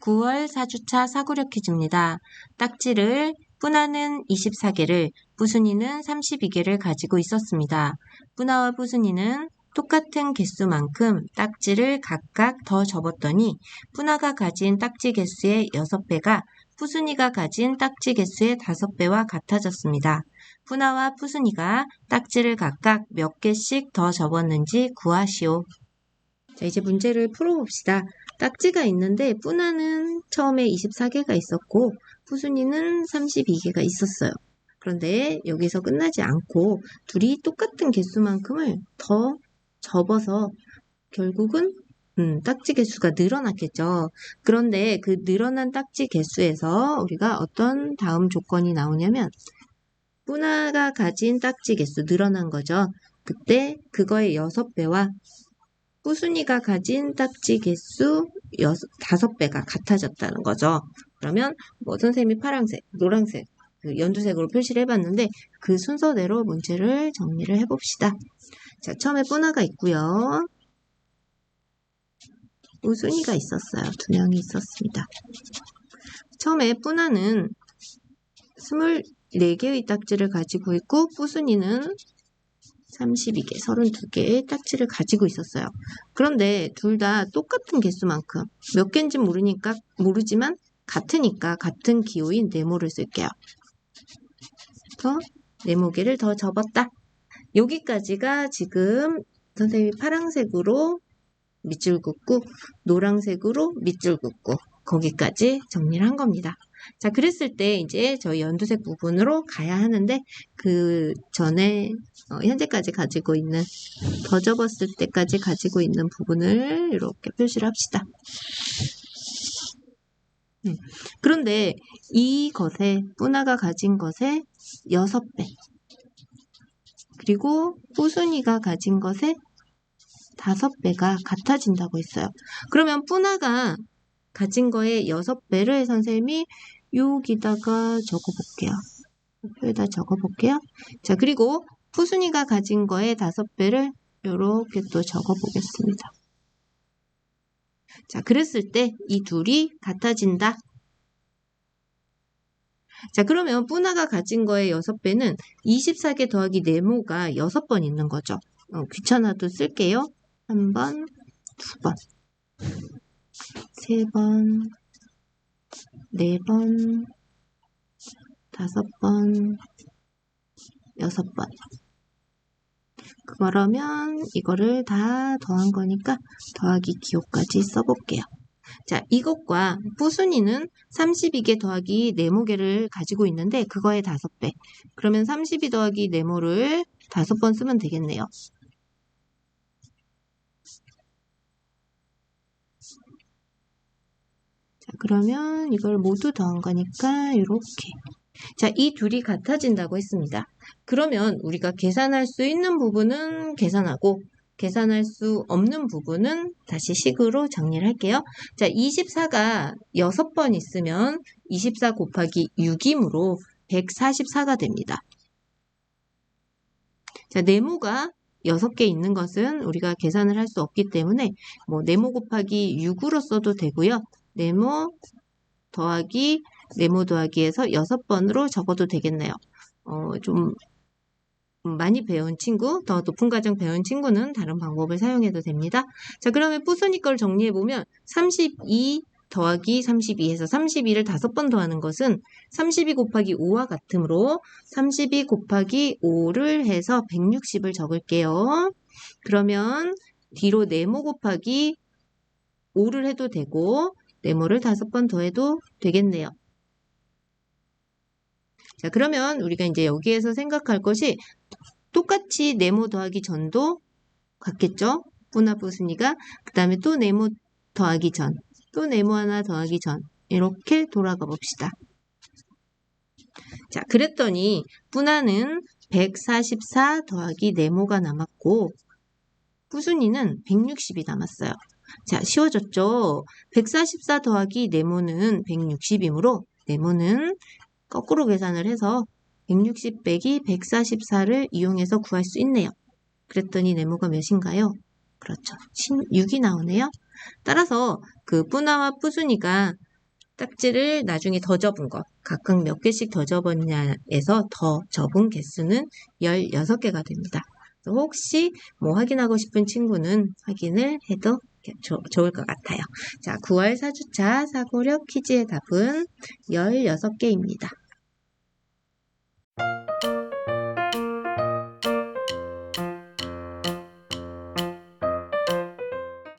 9월 4주차 사고력 퀴즈입니다. 딱지를 뿌나는 24개를, 뿌순이는 32개를 가지고 있었습니다. 뿌나와 뿌순이는 똑같은 개수만큼 딱지를 각각 더 접었더니 뿌나가 가진 딱지 개수의 6배가 푸순이가 가진 딱지 개수의 5배와 같아졌습니다. 뿌나와 푸순이가 딱지를 각각 몇 개씩 더 접었는지 구하시오. 자, 이제 문제를 풀어봅시다. 딱지가 있는데 뿌나는 처음에 24개가 있었고 푸순이는 32개가 있었어요. 그런데 여기서 끝나지 않고 둘이 똑같은 개수만큼을 더 접어서 결국은 음, 딱지 개수가 늘어났겠죠. 그런데 그 늘어난 딱지 개수에서 우리가 어떤 다음 조건이 나오냐면 뿌나가 가진 딱지 개수 늘어난 거죠. 그때 그거의 6배와 꾸순이가 가진 딱지 개수 5배가 같아졌다는 거죠. 그러면 뭐 선생님이 파란색, 노란색, 그 연두색으로 표시를 해봤는데 그 순서대로 문제를 정리를 해봅시다. 자, 처음에 뿌나가 있고요. 우순이가 있었어요. 두 명이 있었습니다. 처음에 뿌나는 24개의 딱지를 가지고 있고 뿌순이는 32개, 32개의 딱지를 가지고 있었어요. 그런데 둘 다 똑같은 개수만큼 몇 개인지 모르니까 모르지만 같으니까 같은 기호인 네모를 쓸게요. 더 네모개를 더 접었다. 여기까지가 지금 선생님이 파란색으로 밑줄 긋고 노란색으로 밑줄 긋고 거기까지 정리를 한 겁니다. 자, 그랬을 때 이제 저희 연두색 부분으로 가야 하는데 그 전에 어, 현재까지 가지고 있는 더 접었을 때까지 가지고 있는 부분을 이렇게 표시를 합시다. 음, 그런데 이것에 뿌나가 가진 것의 6배 그리고 뿌순이가 가진 것의 5배가 같아진다고 했어요. 그러면 뿌나가 가진 거의 6배를 선생님이 여기다가 적어볼게요. 표에다 적어볼게요. 자, 그리고 푸순이가 가진 거의 5배를 이렇게 또 적어보겠습니다. 자, 그랬을 때 이 둘이 같아진다. 자, 그러면 뿌나가 가진 거의 6배는 24개 더하기 네모가 6번 있는 거죠. 어, 귀찮아도 쓸게요. 한 번, 두 번, 세 번, 네 번, 다섯 번, 여섯 번. 그러면 이거를 다 더한 거니까 더하기 기호까지 써볼게요. 자, 이것과 뿌순이는 32개 더하기 네모개를 가지고 있는데 그거의 5배. 그러면 32 더하기 네모를 5번 쓰면 되겠네요. 자, 그러면 이걸 모두 더한 거니까 이렇게. 자, 이 둘이 같아진다고 했습니다. 그러면 우리가 계산할 수 있는 부분은 계산하고 계산할 수 없는 부분은 다시 식으로 정리를 할게요. 자, 24가 6번 있으면 24 곱하기 6이므로 144가 됩니다. 자, 네모가 6개 있는 것은 우리가 계산을 할 수 없기 때문에 뭐 네모 곱하기 6으로 써도 되고요. 네모 더하기 네모 더하기에서 6번으로 적어도 되겠네요. 어, 좀 많이 배운 친구, 더 높은 과정 배운 친구는 다른 방법을 사용해도 됩니다. 자, 그러면 뿌순이 걸 정리해보면 32 더하기 32에서 32를 5번 더하는 것은 32 곱하기 5와 같으므로 32 곱하기 5를 해서 160을 적을게요. 그러면 뒤로 네모 곱하기 5를 해도 되고 네모를 5번 더해도 되겠네요. 자, 그러면 우리가 이제 여기에서 생각할 것이 똑같이 네모 더하기 전도 같겠죠? 뿌나 뿌순이가 그 다음에 또 네모 더하기 전, 또 네모 하나 더하기 전 이렇게 돌아가 봅시다. 자, 그랬더니 뿌나는 144 더하기 네모가 남았고 뿌순이는 160이 남았어요. 자, 쉬워졌죠? 144 더하기 네모는 160이므로 네모는 거꾸로 계산을 해서 160 빼기 144를 이용해서 구할 수 있네요. 그랬더니 네모가 몇인가요? 그렇죠. 16이 나오네요. 따라서 그 뿌나와 뿌순이가 딱지를 나중에 더 접은 것, 각각 몇 개씩 더 접었냐에서 더 접은 개수는 16개가 됩니다. 혹시 뭐 확인하고 싶은 친구는 확인을 해도 조, 좋을 것 같아요. 자, 9월 4주차 사고력 퀴즈의 답은 16개입니다.